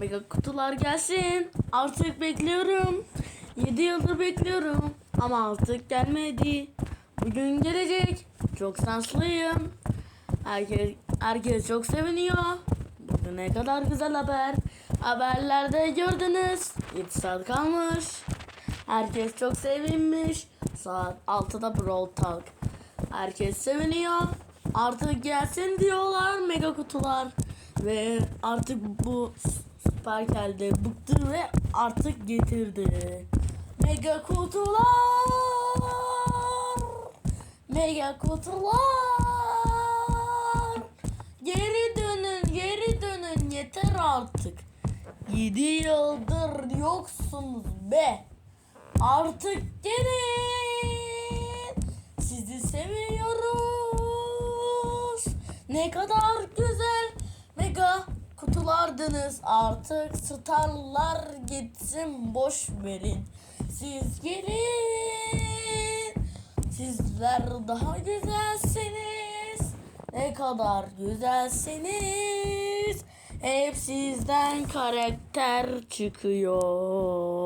Mega kutular gelsin. Artık bekliyorum. 7 yıldır bekliyorum. Ama artık gelmedi. Bugün gelecek. Çok şanslıyım. Herkes, herkes çok seviniyor. Bugün ne kadar güzel haber. Haberlerde gördünüz. 7 saat kalmış. Herkes çok sevinmiş. Saat 6'da Brawl Talk. Herkes seviniyor. Artık gelsin diyorlar mega kutular. Ve artık bu süper geldi. Bıktı ve artık getirdi. Mega kutular. Mega kutular. Geri dönün, geri dönün. Yeter artık. 7 yıldır yoksunuz be. Artık gelin. Ne kadar güzel mega kutulardınız. Artık starlar gitsin boş verin. Siz gelin. Sizler daha güzelsiniz. Ne kadar güzelsiniz. Hep sizden karakter çıkıyor.